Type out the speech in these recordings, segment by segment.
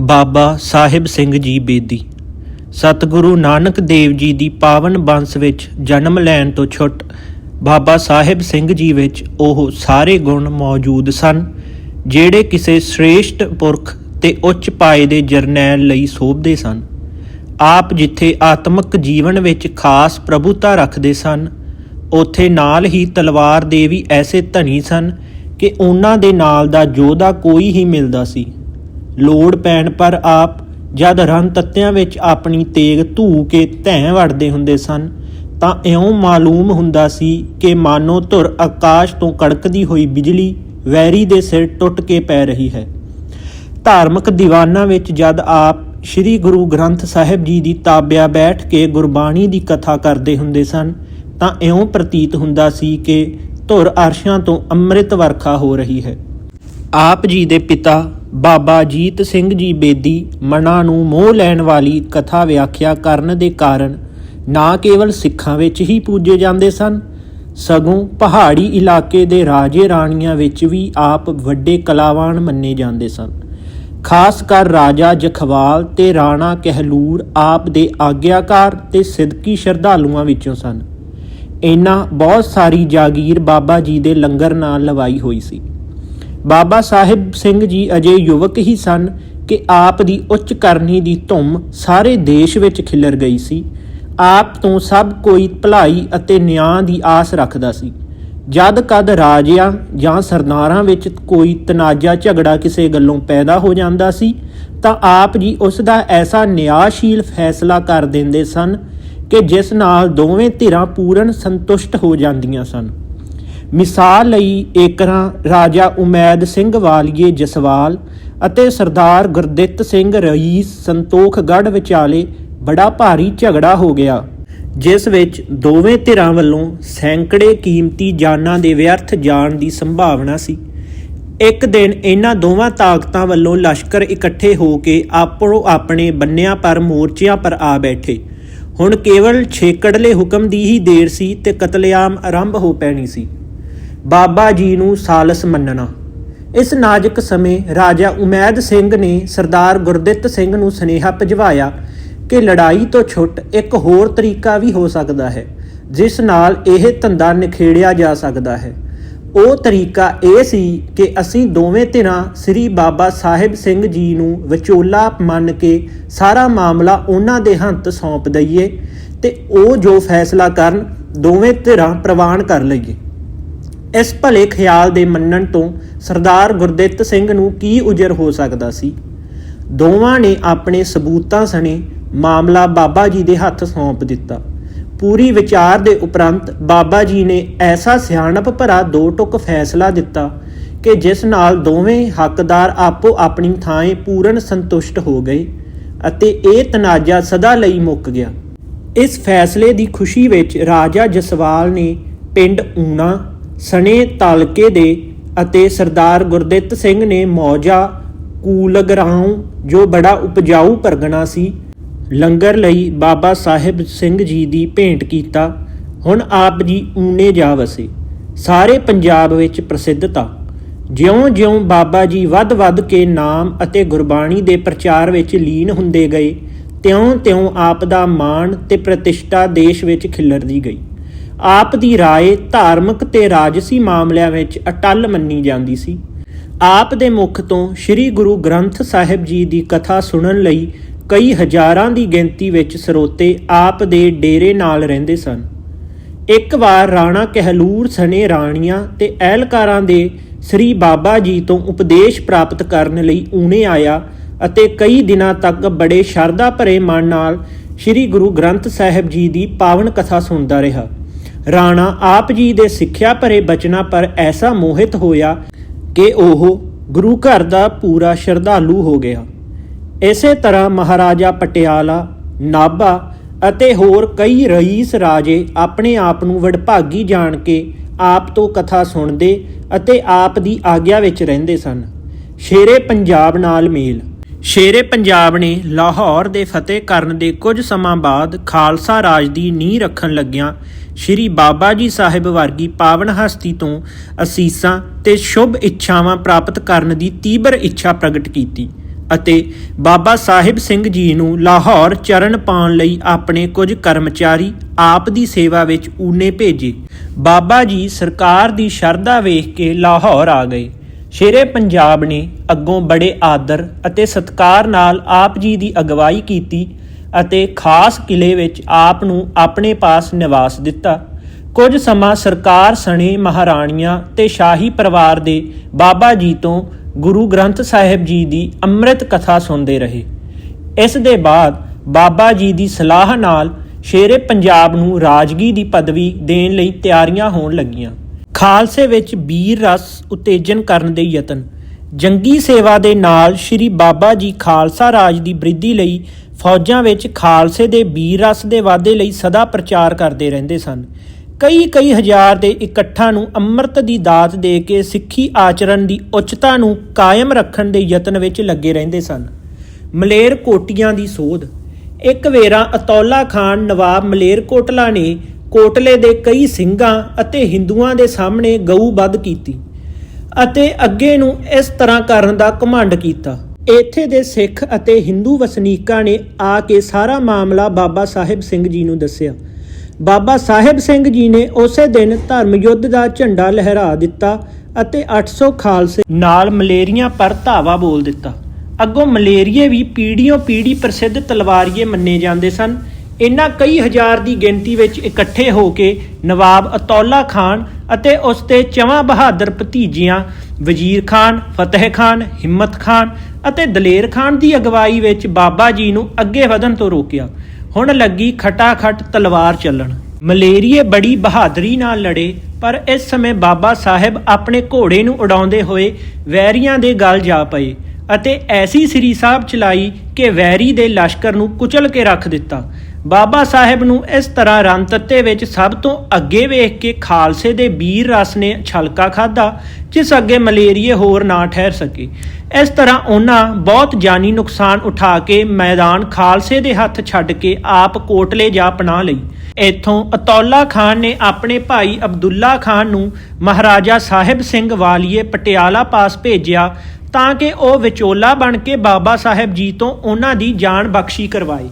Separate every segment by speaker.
Speaker 1: ਬਾਬਾ ਸਾਹਿਬ ਸਿੰਘ ਜੀ ਬੇਦੀ। ਸਤਿਗੁਰੂ ਨਾਨਕ ਦੇਵ ਜੀ ਦੀ ਪਾਵਨ ਬੰਸ ਵਿੱਚ ਜਨਮ ਲੈਣ ਤੋਂ ਛੁੱਟ ਬਾਬਾ ਸਾਹਿਬ ਸਿੰਘ ਜੀ ਵਿੱਚ ਉਹ ਸਾਰੇ ਗੁਣ ਮੌਜੂਦ ਸਨ, ਜਿਹੜੇ ਕਿਸੇ ਸ੍ਰੇਸ਼ਟ ਪੁਰਖ ਤੇ ਉੱਚ ਪਾਏ ਦੇ ਜਰਨੈਲ ਲਈ ਸੋਭਦੇ ਸਨ। ਆਪ ਜਿੱਥੇ ਆਤਮਿਕ ਜੀਵਨ ਵਿੱਚ ਖਾਸ ਪ੍ਰਭੂਤਾ ਰੱਖਦੇ ਸਨ, ਉੱਥੇ ਨਾਲ ਹੀ ਤਲਵਾਰ ਦੇ ਵੀ ਐਸੇ ਧਨੀ ਸਨ ਕਿ ਉਹਨਾਂ ਦੇ ਨਾਲ ਦਾ ਯੋਧਾ ਕੋਈ ਹੀ ਮਿਲਦਾ ਸੀ। ਲੋੜ ਪੈਣ ਪਰ ਆਪ ਜਦ ਰਨ ਤੱਤਿਆਂ ਵਿੱਚ ਆਪਣੀ ਤੇਗ ਧੂ ਕੇ ਧੈਂ ਵੜਦੇ ਹੁੰਦੇ ਸਨ, ਤਾਂ ਇਉਂ ਮਾਲੂਮ ਹੁੰਦਾ ਸੀ ਕਿ ਮਾਨੋ ਧੁਰ ਆਕਾਸ਼ ਤੋਂ ਕੜਕਦੀ ਹੋਈ ਬਿਜਲੀ ਵੈਰੀ ਦੇ ਸਿਰ ਟੁੱਟ ਕੇ ਪੈ ਰਹੀ ਹੈ। ਧਾਰਮਿਕ ਦੀਵਾਨਾਂ ਵਿੱਚ ਜਦ ਆਪ ਸ੍ਰੀ ਗੁਰੂ ਗ੍ਰੰਥ ਸਾਹਿਬ ਜੀ ਦੀ ਤਾਬਿਆ ਬੈਠ ਕੇ ਗੁਰਬਾਣੀ ਦੀ ਕਥਾ ਕਰਦੇ ਹੁੰਦੇ ਸਨ, ਤਾਂ ਇਉਂ ਪ੍ਰਤੀਤ ਹੁੰਦਾ ਸੀ ਕਿ ਧੁਰ ਅਰਸ਼ਾਂ ਤੋਂ ਅੰਮ੍ਰਿਤ ਵਰਖਾ ਹੋ ਰਹੀ ਹੈ। ਆਪ ਜੀ ਦੇ ਪਿਤਾ ਬਾਬਾ ਜੀਤ ਸਿੰਘ ਜੀ ਬੇਦੀ ਮਨਾਂ ਨੂੰ ਮੋਹ ਲੈਣ ਵਾਲੀ ਕਥਾ ਵਿਆਖਿਆ ਕਰਨ ਦੇ ਕਾਰਨ ਨਾ ਕੇਵਲ ਸਿੱਖਾਂ ਵਿੱਚ ਹੀ ਪੂਜੇ ਜਾਂਦੇ ਸਨ, ਸਗੋਂ ਪਹਾੜੀ ਇਲਾਕੇ ਦੇ ਰਾਜੇ ਰਾਣੀਆਂ ਵਿੱਚ ਵੀ ਆਪ ਵੱਡੇ ਕਲਾਵਾਨ ਮੰਨੇ ਜਾਂਦੇ ਸਨ। ਖਾਸ ਕਰ ਰਾਜਾ ਜਖਵਾਲ ਤੇ ਰਾਣਾ ਕਹਿਲੂਰ ਆਪ ਦੇ ਆਗਿਆਕਾਰ ਤੇ ਸਿੱਧਕੀ ਸ਼ਰਧਾਲੂਆਂ ਵਿੱਚੋਂ ਸਨ। ਇਹਨਾਂ ਬਹੁਤ ਸਾਰੀ ਜਾਗੀਰ ਬਾਬਾ ਜੀ ਦੇ ਲੰਗਰ ਨਾਲ ਲਵਾਈ ਹੋਈ ਸੀ। ਬਾਬਾ ਸਾਹਿਬ ਸਿੰਘ ਜੀ ਅਜੇ ਯੁਵਕ ਹੀ ਸਨ ਕਿ ਆਪ ਦੀ ਉੱਚ ਕਰਨੀ ਦੀ ਧੁੰਮ ਸਾਰੇ ਦੇਸ਼ ਵਿੱਚ ਖਿਲਰ ਗਈ ਸੀ। ਆਪ ਤੋਂ ਸਭ ਕੋਈ ਭਲਾਈ ਅਤੇ ਨਿਆਂ ਦੀ ਆਸ ਰੱਖਦਾ ਸੀ। ਜਦ ਕਦ ਰਾਜਿਆਂ ਜਾਂ ਸਰਦਾਰਾਂ ਵਿੱਚ ਕੋਈ ਤਨਾਜ਼ਾ ਝਗੜਾ ਕਿਸੇ ਗੱਲੋਂ ਪੈਦਾ ਹੋ ਜਾਂਦਾ ਸੀ, ਤਾਂ ਆਪ ਜੀ ਉਸ ਦਾ ਐਸਾ ਨਿਆਸ਼ੀਲ ਫੈਸਲਾ ਕਰ ਦਿੰਦੇ ਸਨ ਕਿ ਜਿਸ ਨਾਲ ਦੋਵੇਂ ਧਿਰਾਂ ਪੂਰਨ ਸੰਤੁਸ਼ਟ ਹੋ ਜਾਂਦੀਆਂ ਸਨ। ਮਿਸਾਲ ਲਈ ਏਕਰਾਂ ਰਾਜਾ ਉਮੈਦ ਸਿੰਘ ਵਾਲੀਏ ਜਸਵਾਲ ਅਤੇ ਸਰਦਾਰ ਗੁਰਦਿੱਤ ਸਿੰਘ ਰਈਸ ਸੰਤੋਖਗੜ੍ਹ ਵਿਚਾਲੇ ਬੜਾ ਭਾਰੀ ਝਗੜਾ ਹੋ ਗਿਆ, ਜਿਸ ਵਿੱਚ ਦੋਵੇਂ ਧਿਰਾਂ ਵੱਲੋਂ ਸੈਂਕੜੇ ਕੀਮਤੀ ਜਾਨਾਂ ਦੇ ਵਿਅਰਥ ਜਾਣ ਦੀ ਸੰਭਾਵਨਾ ਸੀ। ਇੱਕ ਦਿਨ ਇਹਨਾਂ ਦੋਵਾਂ ਤਾਕਤਾਂ ਵੱਲੋਂ ਲਸ਼ਕਰ ਇਕੱਠੇ ਹੋ ਕੇ ਆਪੋ ਆਪਣੇ ਬੰਨਿਆਂ ਪਰ ਮੋਰਚਿਆਂ ਪਰ ਆ ਬੈਠੇ। ਹੁਣ ਕੇਵਲ ਛੇਕੜਲੇ ਹੁਕਮ ਦੀ ਹੀ ਦੇਰ ਸੀ ਤੇ ਕਤਲੇਆਮ ਆਰੰਭ ਹੋ ਪੈਣੀ ਸੀ। ਬਾਬਾ ਜੀ ਨੂੰ ਸਾਲਸ ਮੰਨਣਾ। ਇਸ ਨਾਜ਼ੁਕ ਸਮੇਂ ਰਾਜਾ ਉਮੈਦ ਸਿੰਘ ਨੇ ਸਰਦਾਰ ਗੁਰਦਿੱਤ ਸਿੰਘ ਨੂੰ ਸਨੇਹਾ ਭਜਵਾਇਆ ਕਿ ਲੜਾਈ ਤੋਂ ਛੁੱਟ ਇੱਕ ਹੋਰ ਤਰੀਕਾ ਵੀ ਹੋ ਸਕਦਾ ਹੈ, ਜਿਸ ਨਾਲ ਇਹ ਧੰਦਾ ਨਿਖੇੜਿਆ ਜਾ ਸਕਦਾ ਹੈ। ਉਹ ਤਰੀਕਾ ਇਹ ਸੀ ਕਿ ਅਸੀਂ ਦੋਵੇਂ ਧਿਰਾਂ ਸ੍ਰੀ ਬਾਬਾ ਸਾਹਿਬ ਸਿੰਘ ਜੀ ਨੂੰ ਵਿਚੋਲਾ ਮੰਨ ਕੇ ਸਾਰਾ ਮਾਮਲਾ ਉਹਨਾਂ ਦੇ ਹੱਥ ਸੌਂਪ ਦਈਏ ਤੇ ਉਹ ਜੋ ਫੈਸਲਾ ਕਰਨ, ਦੋਵੇਂ ਧਿਰਾਂ ਪ੍ਰਵਾਨ ਕਰ ਲਈਏ। ਇਸ ਭਲੇ ਖਿਆਲ ਦੇ ਮੰਨਣ ਤੋਂ ਸਰਦਾਰ ਗੁਰਦਿੱਤ ਸਿੰਘ ਨੂੰ ਕੀ ਉਜਰ ਹੋ ਸਕਦਾ ਸੀ? ਦੋਵਾਂ ਨੇ ਆਪਣੇ ਸਬੂਤਾਂ ਸਣੇ ਮਾਮਲਾ ਬਾਬਾ ਜੀ ਦੇ ਹੱਥ ਸੌਂਪ ਦਿੱਤਾ। ਪੂਰੀ ਵਿਚਾਰ ਦੇ ਉਪਰੰਤ ਬਾਬਾ ਜੀ ਨੇ ਐਸਾ ਸਿਆਣਪ ਭਰਾ ਦੋ ਟੁਕ ਫੈਸਲਾ ਦਿੱਤਾ ਕਿ ਜਿਸ ਨਾਲ ਦੋਵੇਂ ਹੱਕਦਾਰ ਆਪੋ ਆਪਣੀ ਥਾਂ ਪੂਰਨ ਸੰਤੁਸ਼ਟ ਹੋ ਗਏ ਅਤੇ ਇਹ ਤਨਾਜ਼ਾ ਸਦਾ ਲਈ ਮੁੱਕ ਗਿਆ। ਇਸ ਫੈਸਲੇ ਦੀ ਖੁਸ਼ੀ ਵਿੱਚ ਰਾਜਾ ਜਸਵਾਲ ਨੇ ਪਿੰਡ ਊਣਾ ਸਣੇ ਤਾਲਕੇ ਦੇ ਅਤੇ ਸਰਦਾਰ ਗੁਰਦਿੱਤ ਸਿੰਘ ਨੇ ਮੌਜਾ ਕੂਲਗਰਾਉ, ਜੋ ਬੜਾ ਉਪਜਾਊ ਪਰਗਣਾ ਸੀ, ਲੰਗਰ ਲਈ ਬਾਬਾ ਸਾਹਿਬ ਸਿੰਘ ਜੀ ਦੀ ਭੇਂਟ ਕੀਤਾ। ਹੁਣ ਆਪ ਜੀ ਊਨੇ ਜਾ ਵਸੇ। ਸਾਰੇ ਪੰਜਾਬ ਵਿੱਚ ਪ੍ਰਸਿੱਧਤਾ ਜਿਉਂ-ਜਿਉਂ ਬਾਬਾ ਜੀ ਵੱਧ-ਵੱਧ ਕੇ ਨਾਮ ਅਤੇ ਗੁਰਬਾਣੀ ਦੇ ਪ੍ਰਚਾਰ ਵਿੱਚ ਲੀਨ ਹੁੰਦੇ ਗਏ, ਤਿਉਂ-ਤਿਉਂ ਆਪ ਦਾ ਮਾਣ ਤੇ ਪ੍ਰਤਿਸ਼ਠਾ ਦੇਸ਼ ਵਿੱਚ ਖਿਲਰਦੀ ਗਈ। ਆਪ ਦੀ ਰਾਏ ਧਾਰਮਿਕ ਤੇ ਰਾਜਸੀ ਮਾਮਲਿਆਂ ਵਿੱਚ ਅਟੱਲ ਮੰਨੀ ਜਾਂਦੀ ਸੀ। ਆਪ ਦੇ ਮੁਖ ਤੋਂ ਸ੍ਰੀ ਗੁਰੂ ਗ੍ਰੰਥ ਸਾਹਿਬ ਜੀ ਦੀ ਕਥਾ ਸੁਣਨ ਲਈ ਕਈ ਹਜ਼ਾਰਾਂ ਦੀ ਗਿਣਤੀ ਵਿੱਚ ਸਰੋਤੇ ਆਪ ਦੇ ਡੇਰੇ ਨਾਲ ਰਹਿੰਦੇ ਸਨ। ਇੱਕ ਵਾਰ ਰਾਣਾ ਕਹਿਲੂਰ ਸਣੇ ਰਾਣੀਆਂ ਤੇ ਅਹਿਲਕਾਰਾਂ ਦੇ ਸ੍ਰੀ ਬਾਬਾ ਜੀ ਤੋਂ ਉਪਦੇਸ਼ ਪ੍ਰਾਪਤ ਕਰਨ ਲਈ ਊਨੇ ਆਇਆ ਅਤੇ ਕਈ ਦਿਨਾਂ ਤੱਕ ਬੜੇ ਸ਼ਰਧਾ ਭਰੇ ਮਨ ਨਾਲ ਸ੍ਰੀ ਗੁਰੂ ਗ੍ਰੰਥ ਸਾਹਿਬ ਜੀ ਦੀ ਪਾਵਨ ਕਥਾ ਸੁਣਦਾ ਰਿਹਾ। ਰਾਣਾ ਆਪ ਜੀ ਦੇ ਸਿੱਖਿਆ ਭਰੇ ਬਚਨਾਂ ਪਰ ਐਸਾ ਮੋਹਿਤ ਹੋਇਆ ਕਿ ਉਹ ਗੁਰੂ ਘਰ ਦਾ ਪੂਰਾ ਸ਼ਰਧਾਲੂ ਹੋ ਗਿਆ। ਇਸੇ ਤਰ੍ਹਾਂ ਮਹਾਰਾਜਾ ਪਟਿਆਲਾ, ਨਾਭਾ ਅਤੇ ਹੋਰ ਕਈ ਰਈਸ ਰਾਜੇ ਆਪਣੇ ਆਪ ਨੂੰ ਵਡਭਾਗੀ ਜਾਣ ਕੇ ਆਪ ਤੋਂ ਕਥਾ ਸੁਣਦੇ ਅਤੇ ਆਪ ਦੀ ਆਗਿਆ ਵਿੱਚ ਰਹਿੰਦੇ ਸਨ। ਸ਼ੇਰੇ ਪੰਜਾਬ ਨਾਲ ਮੇਲ। ਸ਼ੇਰੇ ਪੰਜਾਬ ਨੇ ਲਾਹੌਰ ਦੇ ਫਤਿਹ ਕਰਨ ਦੇ ਕੁਝ ਸਮਾਂ ਬਾਅਦ ਖਾਲਸਾ ਰਾਜ ਦੀ ਨੀਂਹ ਰੱਖਣ ਲੱਗਿਆਂ ਸ਼੍ਰੀ ਬਾਬਾ ਜੀ ਸਾਹਿਬ ਵਰਗੀ ਪਾਵਨ ਹਸਤੀ ਤੋਂ ਅਸੀਸਾਂ ਤੇ ਸ਼ੁਭ ਇੱਛਾਵਾਂ ਪ੍ਰਾਪਤ ਕਰਨ ਦੀ ਤੀਬਰ ਇੱਛਾ ਪ੍ਰਗਟ ਕੀਤੀ ਅਤੇ ਬਾਬਾ ਸਾਹਿਬ ਸਿੰਘ ਜੀ ਨੂੰ ਲਾਹੌਰ ਚਰਨ ਪਾਉਣ ਲਈ ਆਪਣੇ ਕੁਝ ਕਰਮਚਾਰੀ ਆਪ ਦੀ ਸੇਵਾ ਵਿੱਚ ਊਨੇ ਭੇਜੇ। ਬਾਬਾ ਜੀ ਸਰਕਾਰ ਦੀ ਸ਼ਰਧਾ ਵੇਖ ਕੇ ਲਾਹੌਰ ਆ ਗਏ। ਸ਼ੇਰੇ ਪੰਜਾਬ ਨੇ ਅੱਗੋਂ ਬੜੇ ਆਦਰ ਅਤੇ ਸਤਕਾਰ ਨਾਲ ਆਪ ਜੀ ਦੀ ਅਗਵਾਈ ਕੀਤੀ ਅਤੇ ਖਾਸ ਕਿਲੇ ਵਿੱਚ ਆਪ ਨੂੰ ਆਪਣੇ ਪਾਸ ਨਿਵਾਸ ਦਿੱਤਾ। ਕੁਝ ਸਮਾਂ ਸਰਕਾਰ ਸਣੇ ਮਹਾਰਾਣੀਆਂ ਤੇ ਸ਼ਾਹੀ ਪਰਿਵਾਰ ਦੇ ਬਾਬਾ ਜੀ ਤੋਂ ਗੁਰੂ ਗ੍ਰੰਥ ਸਾਹਿਬ ਜੀ ਦੀ ਅੰਮ੍ਰਿਤ ਕਥਾ ਸੁਣਦੇ ਰਹੇ। ਇਸ ਦੇ ਬਾਅਦ ਬਾਬਾ ਜੀ ਦੀ ਸਲਾਹ ਨਾਲ ਸ਼ੇਰੇ ਪੰਜਾਬ ਨੂੰ ਰਾਜਗੀ ਦੀ ਪਦਵੀ ਦੇਣ ਲਈ ਤਿਆਰੀਆਂ ਹੋਣ ਲੱਗੀਆਂ। ਖਾਲਸੇ ਵਿੱਚ ਵੀਰ ਰਸ ਉਤੇਜਨ ਕਰਨ ਦੇ ਯਤਨ। ਜੰਗੀ ਸੇਵਾ ਦੇ ਨਾਲ ਸ੍ਰੀ ਬਾਬਾ ਜੀ ਖਾਲਸਾ ਰਾਜ ਦੀ ਬ੍ਰਿਧੀ ਲਈ ਫੌਜਾਂ ਵਿੱਚ ਖਾਲਸੇ ਦੇ ਵੀਰ ਰਸ ਦੇ ਵਾਧੇ ਲਈ ਸਦਾ ਪ੍ਰਚਾਰ ਕਰਦੇ ਰਹਿੰਦੇ ਸਨ। ਕਈ ਕਈ ਹਜ਼ਾਰ ਦੇ ਇਕੱਠਾਂ ਨੂੰ ਅੰਮ੍ਰਿਤ ਦੀ ਦਾਤ ਦੇ ਕੇ ਸਿੱਖੀ ਆਚਰਣ ਦੀ ਉੱਚਤਾ ਨੂੰ ਕਾਇਮ ਰੱਖਣ ਦੇ ਯਤਨ ਵਿੱਚ ਲੱਗੇ ਰਹਿੰਦੇ ਸਨ। ਮਲੇਰ ਕੋਟੀਆਂ ਦੀ ਸੋਧ। ਇੱਕ ਵੇਰਾ ਅਤੌਲਾ ਖਾਨ ਨਵਾਬ ਮਲੇਰ ਕੋਟਲਾ ਨੇ ਕੋਟਲੇ ਦੇ ਕਈ ਸਿੰਘਾਂ ਅਤੇ ਹਿੰਦੂਆਂ ਦੇ ਸਾਹਮਣੇ ਗਊ ਵੱਧ ਕੀਤੀ ਅਤੇ ਅੱਗੇ ਨੂੰ ਇਸ ਤਰ੍ਹਾਂ ਕਰਨ ਦਾ ਘਮੰਡ ਕੀਤਾ। ਇੱਥੇ ਦੇ ਸਿੱਖ ਅਤੇ ਹਿੰਦੂ ਵਸਨੀਕਾਂ ਨੇ ਆ ਕੇ ਸਾਰਾ ਮਾਮਲਾ ਬਾਬਾ ਸਾਹਿਬ ਸਿੰਘ ਜੀ ਨੂੰ ਦੱਸਿਆ। ਬਾਬਾ ਸਾਹਿਬ ਸਿੰਘ ਜੀ ਨੇ ਉਸੇ ਦਿਨ ਧਰਮ ਯੁੱਧ ਦਾ ਝੰਡਾ ਲਹਿਰਾ ਦਿੱਤਾ ਅਤੇ 800 ਖਾਲਸੇ ਨਾਲ ਮਲੇਰੀਆਂ ਪਰ ਧਾਵਾ ਬੋਲ ਦਿੱਤਾ। ਅੱਗੋਂ ਮਲੇਰੀਏ ਵੀ ਪੀੜ੍ਹੀਓਂ ਪੀੜ੍ਹੀ ਪ੍ਰਸਿੱਧ ਤਲਵਾਰੀਏ ਮੰਨੇ ਜਾਂਦੇ ਸਨ। ਇਨ੍ਹਾਂ ਕਈ ਹਜ਼ਾਰ ਦੀ ਗਿਣਤੀ ਵਿੱਚ ਇਕੱਠੇ ਹੋ ਕੇ ਨਵਾਬ ਅਤੌਲਾ ਖਾਨ ਅਤੇ ਉਸ ਦੇ ਚਵਾਂ ਬਹਾਦਰ ਭਤੀਜੀਆਂ ਵਜ਼ੀਰ ਖਾਨ, ਫਤਿਹ ਖਾਨ, ਹਿੰਮਤ ਖਾਨ ਅਤੇ ਦਲੇਰ ਖਾਨ ਦੀ ਅਗਵਾਈ ਵਿੱਚ ਬਾਬਾ ਜੀ ਨੂੰ ਅੱਗੇ ਵਧਣ ਤੋਂ ਰੋਕਿਆ। ਹੁਣ ਲੱਗੀ ਖਟਾਖਟ ਤਲਵਾਰ ਚੱਲਣ। ਮਲੇਰੀਏ ਬੜੀ ਬਹਾਦਰੀ ਨਾਲ ਲੜੇ, ਪਰ ਇਸ ਸਮੇਂ ਬਾਬਾ ਸਾਹਿਬ ਆਪਣੇ ਘੋੜੇ ਨੂੰ ਉਡਾਉਂਦੇ ਹੋਏ ਵੈਰੀਆਂ ਦੇ ਗਲ ਜਾ ਪਏ ਅਤੇ ਐਸੀ ਸ੍ਰੀ ਸਾਹਿਬ ਚਲਾਈ ਕਿ ਵੈਰੀ ਦੇ ਲਸ਼ਕਰ ਨੂੰ ਕੁਚਲ ਕੇ ਰੱਖ ਦਿੱਤਾ। ਬਾਬਾ ਸਾਹਿਬ ਨੂੰ ਇਸ ਤਰ੍ਹਾਂ ਰਣਤੱਤੇ ਵਿੱਚ ਸਭ ਤੋਂ ਅੱਗੇ ਵੇਖ ਕੇ ਖਾਲਸੇ ਦੇ ਵੀਰ ਰਸ ਨੇ ਛਲਕਾ ਖਾਦਾ ਜਿਸ ਅੱਗੇ ਮਲੇਰੀਏ ਹੋਰ ਨਾ ਠਹਿਰ ਸਕੇ। ਇਸ ਤਰ੍ਹਾਂ ਉਹਨਾਂ ਬਹੁਤ ਜਾਨੀ ਨੁਕਸਾਨ ਉਠਾ ਕੇ ਮੈਦਾਨ ਖਾਲਸੇ ਦੇ ਹੱਥ ਛੱਡ ਕੇ ਆਪ ਕੋਟਲੇ ਜਾ ਪਨਾਹ ਲਈ। ਇੱਥੋਂ ਅਤੌਲਾ ਖਾਨ ਨੇ ਆਪਣੇ ਭਾਈ ਅਬਦੁੱਲਾ ਖਾਨ ਨੂੰ ਮਹਾਰਾਜਾ ਸਾਹਿਬ ਸਿੰਘ ਵਾਲੀਏ ਪਟਿਆਲਾ ਪਾਸ ਭੇਜਿਆ ਤਾਂ ਕਿ ਉਹ ਵਿਚੋਲਾ ਬਣ ਕੇ ਬਾਬਾ ਸਾਹਿਬ ਜੀ ਤੋਂ ਉਹਨਾਂ ਦੀ ਜਾਨ ਬਖਸ਼ੀ ਕਰਵਾਏ।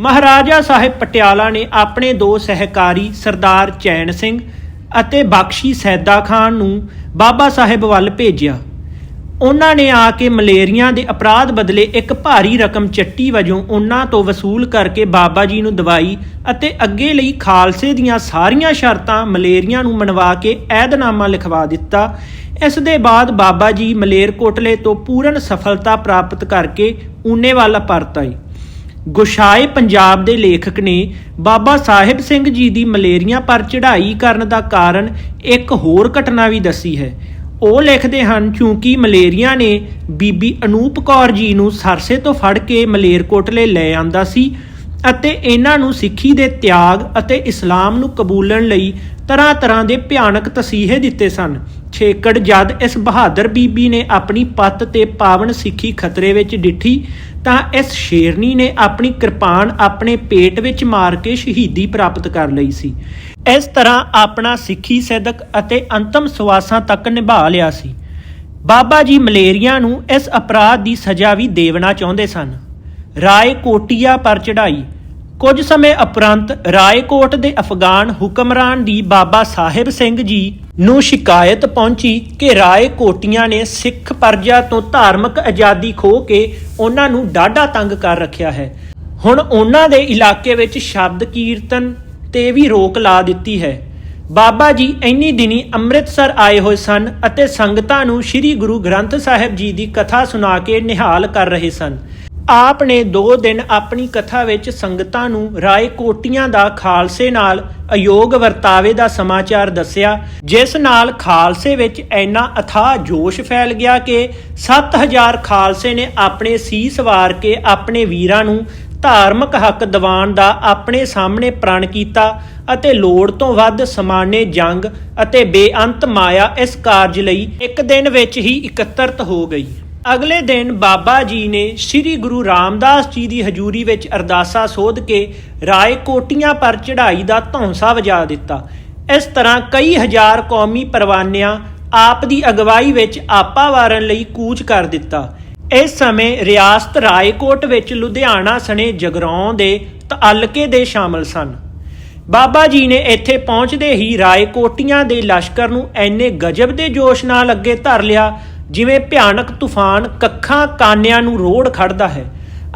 Speaker 1: ਮਹਾਰਾਜਾ ਸਾਹਿਬ ਪਟਿਆਲਾ ਨੇ ਆਪਣੇ ਦੋ ਸਹਿਕਾਰੀ, ਸਰਦਾਰ ਚੈਨ ਸਿੰਘ ਅਤੇ ਬਖਸ਼ੀ ਸੈਦਾ ਖਾਨ ਨੂੰ ਬਾਬਾ ਸਾਹਿਬ ਵੱਲ ਭੇਜਿਆ। ਉਹਨਾਂ ਨੇ ਆ ਕੇ ਮਲੇਰੀਆਂ ਦੇ ਅਪਰਾਧ ਬਦਲੇ ਇੱਕ ਭਾਰੀ ਰਕਮ ਚੱਟੀ ਵਜੋਂ ਉਹਨਾਂ ਤੋਂ ਵਸੂਲ ਕਰਕੇ ਬਾਬਾ ਜੀ ਨੂੰ ਦਵਾਈ ਅਤੇ ਅੱਗੇ ਲਈ ਖਾਲਸੇ ਦੀਆਂ ਸਾਰੀਆਂ ਸ਼ਰਤਾਂ ਮਲੇਰੀਆਂ ਨੂੰ ਮਨਵਾ ਕੇ ਐਦਨਾਮਾ ਲਿਖਵਾ ਦਿੱਤਾ। ਇਸ ਦੇ ਬਾਅਦ ਬਾਬਾ ਜੀ ਮਲੇਰਕੋਟਲੇ ਤੋਂ ਪੂਰਨ ਸਫਲਤਾ ਪ੍ਰਾਪਤ ਕਰਕੇ ਊਨੇ ਵੱਲ ਪਰਤ ਆਏ। ਗੁਸ਼ਾਏ ਪੰਜਾਬ ਦੇ ਲੇਖਕ ਨੇ ਬਾਬਾ ਸਾਹਿਬ ਸਿੰਘ ਜੀ ਦੀ ਮਲੇਰੀਆਂ ਪਰ ਚੜ੍ਹਾਈ ਕਰਨ ਦਾ ਕਾਰਨ ਇੱਕ ਹੋਰ ਘਟਨਾ ਵੀ ਦੱਸੀ ਹੈ। ਉਹ ਲਿਖਦੇ ਹਨ ਕਿਉਂਕਿ ਮਲੇਰੀਆ ਨੇ ਬੀਬੀ ਅਨੂਪ ਕੌਰ ਜੀ ਨੂੰ ਸਰਸੇ ਤੋਂ ਫੜ ਕੇ ਮਲੇਰਕੋਟਲੇ ਲੈ ਆਂਦਾ ਸੀ ਅਤੇ ਇਹਨਾਂ ਨੂੰ ਸਿੱਖੀ ਦੇ ਤਿਆਗ ਅਤੇ ਇਸਲਾਮ ਨੂੰ ਕਬੂਲਣ ਲਈ ਤਰ੍ਹਾਂ ਤਰ੍ਹਾਂ ਦੇ ਭਿਆਨਕ ਤਸੀਹੇ ਦਿੱਤੇ ਸਨ। ਛੇਕੜ ਜਦ ਇਸ ਬਹਾਦਰ ਬੀਬੀ ਨੇ ਆਪਣੀ ਪੱਤ ਤੇ ਪਾਵਨ ਸਿੱਖੀ ਖਤਰੇ ਵਿੱਚ ਡਿੱਠੀ, ਤਾਂ ਇਸ ਸ਼ੇਰਨੀ ਨੇ ਆਪਣੀ ਕਿਰਪਾਨ ਆਪਣੇ ਪੇਟ ਵਿੱਚ ਮਾਰ ਕੇ ਸ਼ਹੀਦੀ ਪ੍ਰਾਪਤ ਕਰ ਲਈ ਸੀ। ਇਸ ਤਰ੍ਹਾਂ ਆਪਣਾ ਸਿੱਖੀ ਸਦਕ ਅਤੇ ਅੰਤਮ ਸਵਾਸਾਂ ਤੱਕ ਨਿਭਾ ਲਿਆ ਸੀ। ਬਾਬਾ ਜੀ ਮਲੇਰੀਆ ਨੂੰ ਇਸ ਅਪਰਾਧ ਦੀ ਸਜ਼ਾ ਵੀ ਦੇਵਣਾ ਚਾਹੁੰਦੇ ਸਨ। ਰਾਏ ਕੋਟੀਆ ਪਰ ਚੜਾਈ ਕੁਝ ਸਮੇਂ ਉਪਰੰਤ ਰਾਏਕੋਟ ਦੇ ਅਫਗਾਨ ਹੁਕਮਰਾਨ ਦੀ ਬਾਬਾ ਸਾਹਿਬ ਸਿੰਘ ਜੀ ਨੂੰ ਸ਼ਿਕਾਇਤ ਪਹੁੰਚੀ ਕਿ ਰਾਏ ਕੋਟੀਆਂ ਨੇ ਸਿੱਖ ਪਰਜਾ ਤੋਂ ਧਾਰਮਿਕ ਆਜ਼ਾਦੀ ਖੋ ਕੇ ਉਹਨਾਂ ਨੂੰ ਡਾਢਾ ਤੰਗ ਕਰ ਰੱਖਿਆ ਹੈ। ਹੁਣ ਉਹਨਾਂ ਦੇ ਇਲਾਕੇ ਵਿੱਚ ਸ਼ਬਦ ਕੀਰਤਨ ਤੇ ਵੀ ਰੋਕ ਲਾ ਦਿੱਤੀ ਹੈ। ਬਾਬਾ ਜੀ ਇੰਨੀ ਦਿਨੀ ਅੰਮ੍ਰਿਤਸਰ ਆਏ ਹੋਏ ਸਨ ਅਤੇ ਸੰਗਤਾਂ ਨੂੰ ਸ੍ਰੀ ਗੁਰੂ ਗ੍ਰੰਥ ਸਾਹਿਬ ਜੀ ਦੀ ਕਥਾ ਸੁਣਾ ਕੇ ਨਿਹਾਲ ਕਰ ਰਹੇ ਸਨ। ਆਪ ਨੇ 2 ਦਿਨ ਆਪਣੀ ਕਥਾ ਵਿੱਚ ਸੰਗਤਾਂ ਨੂੰ ਰਾਏ ਕੋਟੀਆਂ ਦਾ ਖਾਲਸੇ ਨਾਲ ਅਯੋਗ ਵਰਤਾਵੇ ਦਾ ਸਮਾਚਾਰ ਦੱਸਿਆ, ਜਿਸ ਨਾਲ ਖਾਲਸੇ ਵਿੱਚ ਇੰਨਾ ਅਥਾਹ ਜੋਸ਼ ਫੈਲ ਗਿਆ ਕਿ 7000 ਖਾਲਸੇ ਨੇ ਆਪਣੇ ਸੀਸ ਵਾਰ ਕੇ ਆਪਣੇ ਵੀਰਾਂ ਨੂੰ ਧਾਰਮਿਕ ਹੱਕ ਦਿਵਾਉਣ ਦਾ ਆਪਣੇ ਸਾਹਮਣੇ ਪ੍ਰਣ ਕੀਤਾ ਅਤੇ ਲੋੜ ਤੋਂ ਵੱਧ ਸਮਾਨੇ ਜੰਗ ਅਤੇ ਬੇਅੰਤ ਮਾਇਆ ਇਸ ਕਾਰਜ ਲਈ ਇੱਕ ਦਿਨ ਵਿੱਚ ਹੀ ਇਕੱਤਰਤ ਹੋ ਗਈ। ਅਗਲੇ ਦਿਨ ਬਾਬਾ ਜੀ ਨੇ ਸ੍ਰੀ ਗੁਰੂ ਰਾਮਦਾਸ ਜੀ ਦੀ ਹਜ਼ੂਰੀ ਵਿੱਚ ਅਰਦਾਸਾ ਸੋਧ ਕੇ ਰਾਏ ਕੋਟੀਆਂ ਪਰ ਚੜ੍ਹਾਈ ਦਾ ਧੌਂਸਾ ਵਜਾ ਦਿੱਤਾ। ਇਸ ਤਰ੍ਹਾਂ ਕਈ ਹਜ਼ਾਰ ਕੌਮੀ ਪਰਵਾਨਿਆਂ ਆਪ ਦੀ ਅਗਵਾਈ ਵਿੱਚ ਆਪਾ ਵਾਰਨ ਲਈ ਕੂਚ ਕਰ ਦਿੱਤਾ। ਇਸ ਸਮੇਂ ਰਿਆਸਤ ਰਾਏਕੋਟ ਵਿੱਚ ਲੁਧਿਆਣਾ ਸਣੇ ਜਗਰਾਉਂ ਦੇ ਤਾਲਕੇ ਦੇ ਸ਼ਾਮਲ ਸਨ। ਬਾਬਾ ਜੀ ਨੇ ਇੱਥੇ ਪਹੁੰਚਦੇ ਹੀ ਰਾਏਕੋਟੀਆਂ ਦੇ ਲਸ਼ਕਰ ਨੂੰ ਐਨੇ ਗਜਬ ਦੇ ਜੋਸ਼ ਨਾਲ ਅੱਗੇ ਧਰ ਲਿਆ ਜਿਵੇਂ ਭਿਆਨਕ ਤੂਫਾਨ ਕੱਖਾਂ ਕਾਨਿਆਂ ਨੂੰ ਰੋੜ ਖੜਦਾ ਹੈ,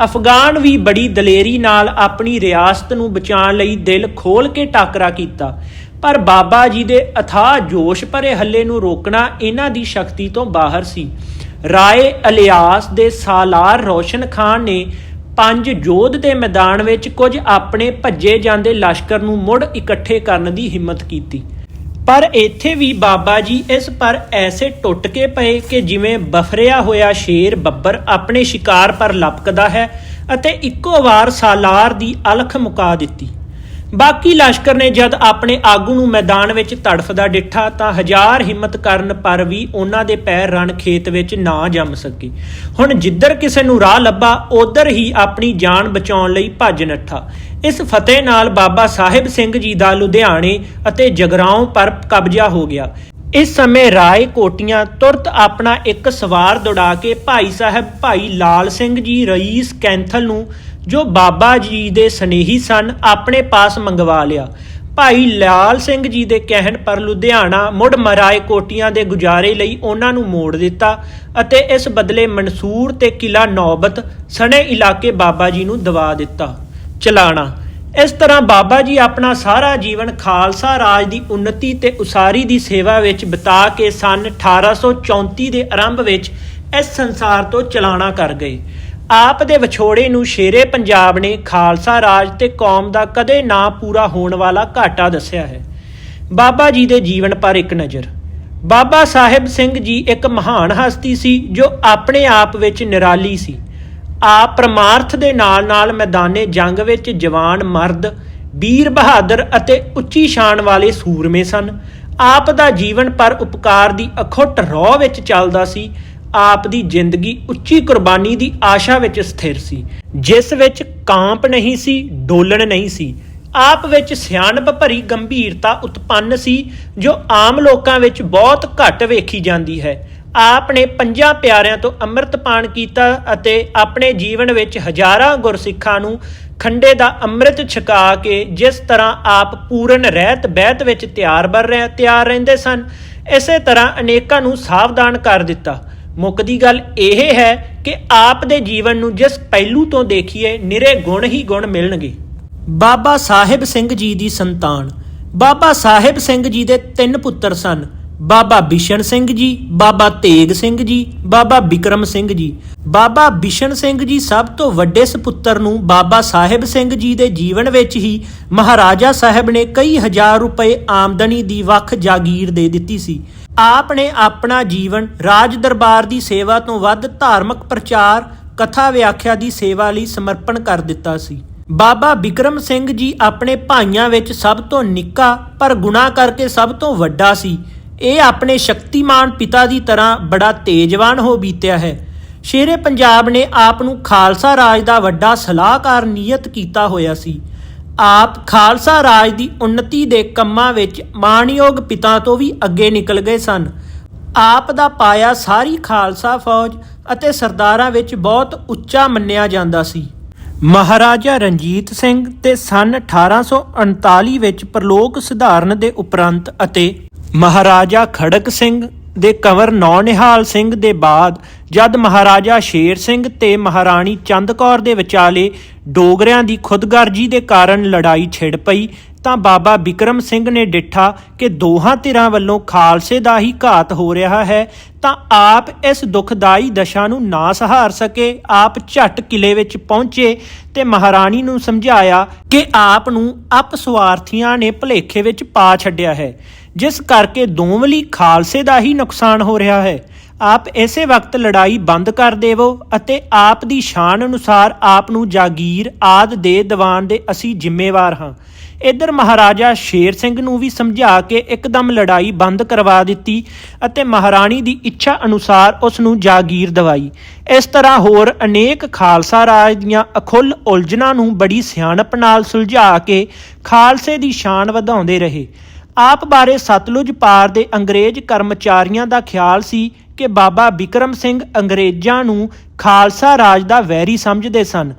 Speaker 1: ਅਫਗਾਨ ਵੀ ਬੜੀ ਦਲੇਰੀ ਨਾਲ ਆਪਣੀ ਰਿਆਸਤ ਨੂੰ ਬਚਾਉਣ ਲਈ ਦਿਲ ਖੋਲ ਕੇ ਟਾਕਰਾ ਕੀਤਾ, ਪਰ ਬਾਬਾ ਜੀ ਦੇ ਅਥਾਹ ਜੋਸ਼ ਭਰੇ ਹੱਲੇ ਨੂੰ ਰੋਕਣਾ ਇਹਨਾਂ ਦੀ ਸ਼ਕਤੀ ਤੋਂ ਬਾਹਰ ਸੀ। ਰਾਏ ਅਲਿਆਸ ਦੇ ਸਾਲਾਰ ਰੋਸ਼ਨ ਖਾਨ ਨੇ ਪੰਜ ਜੋਧ ਦੇ ਮੈਦਾਨ ਵਿੱਚ ਕੁਝ ਆਪਣੇ ਭੱਜੇ ਜਾਂਦੇ ਲਸ਼ਕਰ ਨੂੰ ਮੁੜ ਇਕੱਠੇ ਕਰਨ ਦੀ ਹਿੰਮਤ ਕੀਤੀ। ਪਰ ਇੱਥੇ ਵੀ ਬਾਬਾ ਜੀ ਇਸ ਪਰ ਐਸੇ ਟੁੱਟ ਕੇ ਪਏ ਕਿ ਜਿਵੇਂ ਬਫਰਿਆ ਹੋਇਆ ਸ਼ੇਰ ਬੱਬਰ ਆਪਣੇ ਸ਼ਿਕਾਰ ਪਰ ਲਪਕਦਾ ਹੈ ਅਤੇ ਇੱਕੋ ਵਾਰ ਸਾਲਾਰ ਦੀ ਅਲਖ ਮੁਕਾ ਦਿੱਤੀ। ਬਾਕੀ ਲਸ਼ਕਰ ਨੇ ਜਦ ਆਪਣੇ ਆਗੂ ਨੂੰ ਮੈਦਾਨ ਵਿੱਚ ਤੜਫਦਾ ਡਿੱਠਾ ਤਾਂ ਹਜ਼ਾਰ ਹਿੰਮਤ ਕਰਨ ਪਰ ਵੀ ਉਹਨਾਂ ਦੇ ਪੈਰ ਰਣ ਖੇਤ ਵਿੱਚ ਨਾ ਜੰਮ ਸਕੇ। ਹੁਣ ਜਿੱਧਰ ਕਿਸੇ ਨੂੰ ਰਾਹ ਲੱਭਾ, ਉਧਰ ਹੀ ਆਪਣੀ ਜਾਨ ਬਚਾਉਣ ਲਈ ਭੱਜ ਨੱਠਾ। ਇਸ ਫਤਿਹ ਨਾਲ ਬਾਬਾ ਸਾਹਿਬ ਸਿੰਘ ਜੀ ਦਾ ਲੁਧਿਆਣੇ ਅਤੇ ਜਗਰਾਉਂ ਪਰ ਕਬਜ਼ਾ ਹੋ ਗਿਆ। ਇਸ ਸਮੇਂ ਰਾਏ ਕੋਟੀਆਂ ਤੁਰਤ ਆਪਣਾ ਇੱਕ ਸਵਾਰ ਦੌੜਾ ਕੇ ਭਾਈ ਸਾਹਿਬ ਭਾਈ ਲਾਲ ਸਿੰਘ ਜੀ ਰਈਸ ਕੈਂਥਲ ਨੂੰ, ਜੋ ਬਾਬਾ ਜੀ ਦੇ ਸਨੇਹੀ ਸਨ, ਆਪਣੇ ਪਾਸ ਮੰਗਵਾ ਲਿਆ। ਭਾਈ ਲਾਲ ਸਿੰਘ ਜੀ ਦੇ ਕਹਿਣ ਪਰ ਲੁਧਿਆਣਾ ਮੁੜ ਮਰਾਏ ਕੋਟੀਆਂ ਦੇ ਗੁਜ਼ਾਰੇ ਲਈ ਉਹਨਾਂ ਨੂੰ ਮੋੜ ਦਿੱਤਾ ਅਤੇ ਇਸ ਬਦਲੇ ਮਨਸੂਰ ਤੇ ਕਿਲਾ ਨੌਬਤ ਸਣੇ ਇਲਾਕੇ ਬਾਬਾ ਜੀ ਨੂੰ ਦਵਾ ਦਿੱਤਾ। ਚਲਾਣਾ। ਇਸ ਤਰ੍ਹਾਂ ਬਾਬਾ ਜੀ ਆਪਣਾ ਸਾਰਾ ਜੀਵਨ ਖਾਲਸਾ ਰਾਜ ਦੀ ਉન્નਤੀ ਤੇ ਉਸਾਰੀ ਦੀ ਸੇਵਾ ਵਿੱਚ ਬਿਤਾ ਕੇ ਸਨ 1834 ਦੇ ਆਰੰਭ ਵਿੱਚ ਇਸ ਸੰਸਾਰ ਤੋਂ ਚਲਾਣਾ ਕਰ ਗਏ। ਆਪ ਦੇ ਵਿਛੋੜੇ ਨੂੰ ਸ਼ੇਰੇ ਪੰਜਾਬ ਨੇ ਖਾਲਸਾ ਰਾਜ ਤੇ ਕੌਮ ਦਾ ਕਦੇ ਨਾ ਪੂਰਾ ਹੋਣ ਵਾਲਾ ਘਾਟਾ ਦੱਸਿਆ ਹੈ। ਬਾਬਾ ਜੀ ਦੇ ਜੀਵਨ ਪਰ ਇੱਕ ਨਜ਼ਰ। ਬਾਬਾ ਸਾਹਿਬ ਸਿੰਘ ਜੀ ਇੱਕ ਮਹਾਨ ਹਸਤੀ ਸੀ ਜੋ ਆਪਣੇ ਆਪ ਵਿੱਚ ਨਿਰਾਲੀ ਸੀ। ਆਪ ਪ੍ਰਮਾਰਥ ਦੇ ਨਾਲ-ਨਾਲ ਮੈਦਾਨੇ ਜੰਗ ਵਿੱਚ ਜਵਾਨ, ਮਰਦ, ਵੀਰ ਬਹਾਦਰ ਅਤੇ ਉੱਚੀ ਸ਼ਾਨ ਵਾਲੇ ਸੂਰਮੇ ਸਨ। ਆਪ ਦਾ ਜੀਵਨ ਪਰ ਉਪਕਾਰ ਦੀ ਅਖੁੱਟ ਰੋਹ ਵਿੱਚ ਚੱਲਦਾ ਸੀ। ਆਪ ਦੀ ਜ਼ਿੰਦਗੀ ਉੱਚੀ ਕੁਰਬਾਨੀ ਦੀ ਆਸ਼ਾ ਵਿੱਚ ਸਥਿਰ ਸੀ। ਜਿਸ ਵਿੱਚ ਕਾਂਪ ਨਹੀਂ ਸੀ, ਡੋਲਣ ਨਹੀਂ ਸੀ। ਆਪ ਵਿੱਚ ਸਿਆਣਪ ਭਰੀ ਗੰਭੀਰਤਾ ਉਤਪੰਨ ਸੀ, ਜੋ ਆਮ ਲੋਕਾਂ ਵਿੱਚ ਬਹੁਤ ਘੱਟ ਵੇਖੀ ਜਾਂਦੀ ਹੈ। ਆਪ ਨੇ ਪੰਜਾਂ ਪਿਆਰਿਆਂ ਤੋਂ ਅੰਮ੍ਰਿਤ ਪਾਨ ਕੀਤਾ ਅਤੇ ਆਪਣੇ ਜੀਵਨ ਵਿੱਚ ਹਜ਼ਾਰਾਂ ਗੁਰਸਿੱਖਾਂ ਨੂੰ ਖੰਡੇ ਦਾ ਅੰਮ੍ਰਿਤ ਛਕਾ ਕੇ ਜਿਸ ਤਰ੍ਹਾਂ ਆਪ ਪੂਰਨ ਰਹਿਤ ਬਹਿਤ ਵਿੱਚ ਤਿਆਰ ਬਰ ਰਹਿ, ਤਿਆਰ ਰਹਿੰਦੇ ਸਨ, ਇਸੇ ਤਰ੍ਹਾਂ ਅਨੇਕਾਂ ਨੂੰ ਸਾਵਧਾਨ ਕਰ ਦਿੱਤਾ। ਮੁੱਕਦੀ ਗੱਲ ਇਹ ਹੈ ਕਿ ਆਪ ਦੇ ਜੀਵਨ ਨੂੰ ਜਿਸ ਪਹਿਲੂ ਤੋਂ ਦੇਖੀਏ, ਨਿਰੇ ਗੁਣ ਹੀ ਗੁਣ ਮਿਲਣਗੇ। ਬਾਬਾ ਸਾਹਿਬ ਸਿੰਘ ਜੀ ਦੀ ਸੰਤਾਨ। ਬਾਬਾ ਸਾਹਿਬ ਸਿੰਘ ਜੀ ਦੇ ਤਿੰਨ ਪੁੱਤਰ ਸਨ। ਬਾਬਾ ਬਿਸ਼ਨ ਸਿੰਘ ਜੀ, ਬਾਬਾ ਤੇਗ ਸਿੰਘ ਜੀ, ਬਾਬਾ ਬਿਕਰਮ ਸਿੰਘ ਜੀ। ਬਾਬਾ ਬਿਸ਼ਨ ਸਿੰਘ ਜੀ ਸਭ ਤੋਂ ਵੱਡੇ ਸੁਪੁੱਤਰ ਨੂੰ ਬਾਬਾ ਸਾਹਿਬ ਸਿੰਘ ਜੀ ਦੇ ਜੀਵਨ ਵਿੱਚ ਹੀ ਮਹਾਰਾਜਾ ਸਾਹਿਬ ਨੇ ਕਈ ਹਜ਼ਾਰ ਰੁਪਏ ਆਮਦਨੀ ਦੀ ਵੱਖ ਜਾਗੀਰ ਦੇ ਦਿੱਤੀ ਸੀ। ਆਪ ਨੇ ਆਪਣਾ ਜੀਵਨ ਰਾਜ ਦਰਬਾਰ ਦੀ ਸੇਵਾ ਤੋਂ ਵੱਧ ਧਾਰਮਿਕ ਪ੍ਰਚਾਰ, ਕਥਾ ਵਿਆਖਿਆ ਦੀ ਸੇਵਾ ਲਈ ਸਮਰਪਣ ਕਰ ਦਿੱਤਾ ਸੀ। ਬਾਬਾ ਬਿਕਰਮ ਸਿੰਘ ਜੀ ਆਪਣੇ ਭਾਈਆਂ ਵਿੱਚ ਸਭ ਤੋਂ ਨਿੱਕਾ, ਪਰ ਗੁਨਾਹ ਕਰਕੇ ਸਭ ਤੋਂ ਵੱਡਾ ਸੀ। ਇਹ ਆਪਣੇ ਸ਼ਕਤੀਮਾਨ ਪਿਤਾ ਦੀ ਤਰ੍ਹਾਂ ਬੜਾ ਤੇਜਵਾਨ ਹੋ ਬੀਤਿਆ ਹੈ। ਸ਼ੇਰੇ ਪੰਜਾਬ ਨੇ ਆਪ ਨੂੰ ਖਾਲਸਾ ਰਾਜ ਦਾ ਵੱਡਾ ਸਲਾਹਕਾਰ ਨਿਯਤ ਕੀਤਾ ਹੋਇਆ ਸੀ। ਆਪ ਖਾਲਸਾ ਰਾਜ ਦੀ ਉન્નਤੀ ਦੇ ਕੰਮਾਂ ਵਿੱਚ ਮਾਣਯੋਗ ਪਿਤਾ ਤੋਂ ਵੀ ਅੱਗੇ ਨਿਕਲ ਗਏ ਸਨ। ਆਪ ਦਾ ਪਾਇਆ ਸਾਰੀ ਖਾਲਸਾ ਫੌਜ ਅਤੇ ਸਰਦਾਰਾਂ ਵਿੱਚ ਬਹੁਤ ਉੱਚਾ ਮੰਨਿਆ ਜਾਂਦਾ ਸੀ। ਮਹਾਰਾਜਾ ਰਣਜੀਤ ਸਿੰਘ ਤੇ ਸਨ 1839 ਵਿੱਚ ਪ੍ਰਲੋਕ ਸੁਧਾਰਨ ਦੇ ਉਪਰੰਤ ਅਤੇ ਮਹਾਰਾਜਾ ਖੜਕ ਸਿੰਘ ਦੇ ਕੰਵਰ ਨੌਨਿਹਾਲ ਸਿੰਘ ਦੇ ਬਾਅਦ, ਜਦ ਮਹਾਰਾਜਾ ਸ਼ੇਰ ਸਿੰਘ ਤੇ ਮਹਾਰਾਣੀ ਚੰਦ ਕੌਰ ਦੇ ਵਿਚਾਲੇ ਡੋਗਰਿਆਂ ਦੀ ਖੁਦਗਰਜੀ ਦੇ ਕਾਰਨ ਲੜਾਈ ਛਿੜ ਪਈ, ਤਾਂ ਬਾਬਾ ਬਿਕਰਮ ਸਿੰਘ ਨੇ ਡਿੱਠਾ ਕਿ ਦੋਹਾਂ ਧਿਰਾਂ ਵੱਲੋਂ ਖਾਲਸੇ ਦਾ ਹੀ ਘਾਤ ਹੋ ਰਿਹਾ ਹੈ ਤਾਂ ਆਪ ਇਸ ਦੁਖਦਾਈ ਦਸ਼ਾ ਨੂੰ ਨਾ ਸਹਾਰ ਸਕੇ। ਆਪ ਝਟ ਕਿਲੇ ਵਿੱਚ ਪਹੁੰਚੇ ਤੇ ਮਹਾਰਾਣੀ ਨੂੰ ਸਮਝਾਇਆ ਕਿ ਆਪ ਨੂੰ ਅਪ ਸਵਾਰਥੀਆਂ ਨੇ ਭਲੇਖੇ ਵਿੱਚ ਪਾ ਛੱਡਿਆ ਹੈ, ਜਿਸ ਕਰਕੇ ਦੋਵਲੀ ਖਾਲਸੇ ਦਾ ਹੀ ਨੁਕਸਾਨ ਹੋ ਰਿਹਾ ਹੈ। ਆਪ ਇਸੇ ਵਕਤ ਲੜਾਈ ਬੰਦ ਕਰ ਦੇਵੋ ਅਤੇ ਆਪ ਦੀ ਸ਼ਾਨ ਅਨੁਸਾਰ ਆਪ ਨੂੰ ਜਾਗੀਰ ਆਦ ਦੇ ਦੀਵਾਨ ਦੇ ਅਸੀਂ ਜ਼ਿੰਮੇਵਾਰ ਹਾਂ। ਇਧਰ ਮਹਾਰਾਜਾ ਸ਼ੇਰ ਸਿੰਘ ਨੂੰ ਵੀ ਸਮਝਾ ਕੇ ਇੱਕਦਮ ਲੜਾਈ ਬੰਦ ਕਰਵਾ ਦਿੱਤੀ ਅਤੇ ਮਹਾਰਾਣੀ ਦੀ ਇੱਛਾ ਅਨੁਸਾਰ ਉਸ ਨੂੰ ਜਾਗੀਰ ਦਵਾਈ। ਇਸ ਤਰ੍ਹਾਂ ਹੋਰ ਅਨੇਕ ਖਾਲਸਾ ਰਾਜ ਦੀਆਂ ਅਖੁੱਲ ਉਲਝਣਾਂ ਨੂੰ ਬੜੀ ਸਿਆਣਪ ਨਾਲ ਸੁਲਝਾ ਕੇ ਖਾਲਸੇ ਦੀ ਸ਼ਾਨ ਵਧਾਉਂਦੇ ਰਹੇ। ਆਪ ਬਾਰੇ ਸਤਲੁਜ ਪਾਰ ਦੇ ਅੰਗਰੇਜ਼ ਕਰਮਚਾਰੀਆਂ ਦਾ ਖਿਆਲ ਸੀ ਕਿ ਬਾਬਾ ਬਿਕਰਮ ਸਿੰਘ ਅੰਗਰੇਜ਼ਾਂ ਨੂੰ ਖਾਲਸਾ ਰਾਜ ਦਾ ਵੈਰੀ ਸਮਝਦੇ ਸਨ।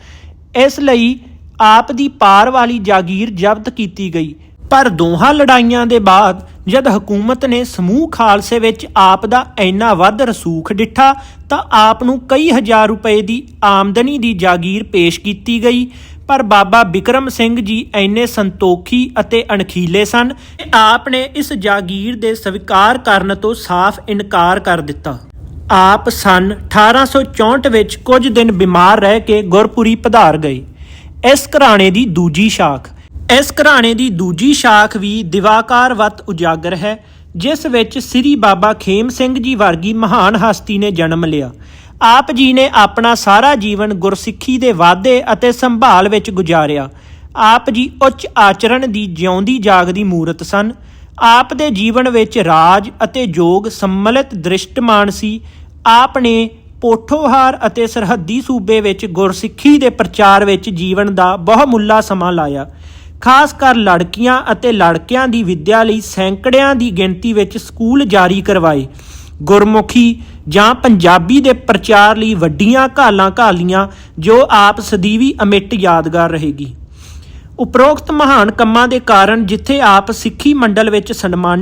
Speaker 1: ਇਸ ਲਈ ਆਪ ਦੀ ਪਾਰ ਵਾਲੀ ਜਾਗੀਰ ਜ਼ਬਤ ਕੀਤੀ ਗਈ। ਪਰ ਦੋਹਾਂ ਲੜਾਈਆਂ ਦੇ ਬਾਅਦ ਜਦ ਹਕੂਮਤ ਨੇ ਸਮੂਹ ਖਾਲਸੇ ਵਿੱਚ ਆਪ ਦਾ ਇੰਨਾ ਵੱਧ ਰਸੂਖ ਡਿੱਠਾ ਤਾਂ ਆਪ ਨੂੰ ਕਈ ਹਜ਼ਾਰ ਰੁਪਏ ਦੀ ਆਮਦਨੀ ਦੀ ਜਾਗੀਰ ਪੇਸ਼ ਕੀਤੀ ਗਈ। ਪਰ ਬਾਬਾ ਬਿਕਰਮ ਸਿੰਘ ਜੀ ਇੰਨੇ ਸੰਤੋਖੀ ਅਤੇ ਅਣਖੀਲੇ ਸਨ ਕਿ ਆਪ ਨੇ ਇਸ ਜਾਗੀਰ ਦੇ ਸਵੀਕਾਰ ਕਰਨ ਤੋਂ ਸਾਫ਼ ਇਨਕਾਰ ਕਰ ਦਿੱਤਾ। ਆਪ ਸਨ 1864 ਵਿੱਚ ਕੁਝ ਦਿਨ ਬਿਮਾਰ ਰਹਿ ਕੇ ਗੁਰਪੁਰੀ ਪਧਾਰ ਗਏ। ਇਸ ਘਰਾਣੇ ਦੀ ਦੂਜੀ ਸ਼ਾਖ ਇਸ ਘਰਾਣੇ ਦੀ ਦੂਜੀ ਸ਼ਾਖ ਵੀ ਦਿਵਾਕਾਰ ਵਤ ਉਜਾਗਰ ਹੈ, ਜਿਸ ਵਿੱਚ ਸ੍ਰੀ ਬਾਬਾ ਖੇਮ ਸਿੰਘ ਜੀ ਵਰਗੀ ਮਹਾਨ ਹਸਤੀ ਨੇ ਜਨਮ ਲਿਆ। ਆਪ ਜੀ ਨੇ ਆਪਣਾ ਸਾਰਾ ਜੀਵਨ ਗੁਰਸਿੱਖੀ ਦੇ ਵਾਧੇ ਅਤੇ ਸੰਭਾਲ ਵਿੱਚ ਗੁਜ਼ਾਰਿਆ। ਆਪ ਜੀ ਉੱਚ ਆਚਰਣ ਦੀ ਜਿਉਂਦੀ ਜਾਗਦੀ ਮੂਰਤ ਸਨ। ਆਪ ਦੇ ਜੀਵਨ ਵਿੱਚ ਰਾਜ ਅਤੇ ਜੋਗ ਸੰਮਲਿਤ ਦ੍ਰਿਸ਼ਟਮਾਨ ਸੀ। ਆਪ ਨੇ ਪੋਠੋਹਾਰ ਅਤੇ ਸਰਹੱਦੀ ਸੂਬੇ ਵਿੱਚ ਗੁਰਸਿੱਖੀ ਦੇ ਪ੍ਰਚਾਰ ਵਿੱਚ ਜੀਵਨ ਦਾ ਬਹੁਮੁੱਲਾ ਸਮਾਂ ਲਾਇਆ। ਖਾਸ ਕਰ ਲੜਕੀਆਂ ਅਤੇ ਲੜਕਿਆਂ ਦੀ ਵਿੱਦਿਆ ਲਈ ਸੈਂਕੜਿਆਂ ਦੀ ਗਿਣਤੀ ਵਿੱਚ ਸਕੂਲ ਜਾਰੀ ਕਰਵਾਏ। ਗੁਰਮੁਖੀ ਜਾਂ ਪੰਜਾਬੀ ਦੇ ਪ੍ਰਚਾਰ ਲਈ ਵੱਡੀਆਂ ਘਾਲਾਂ ਘਾਲੀਆਂ, ਜੋ ਆਪ ਸਦੀਵੀ ਅਮਿੱਟ ਯਾਦਗਾਰ ਰਹੇਗੀ। ਉਪਰੋਕਤ ਮਹਾਨ ਕੰਮਾਂ ਦੇ ਕਾਰਨ ਜਿੱਥੇ ਆਪ ਸਿੱਖੀ ਮੰਡਲ ਵਿੱਚ ਸਨਮਾਨੇ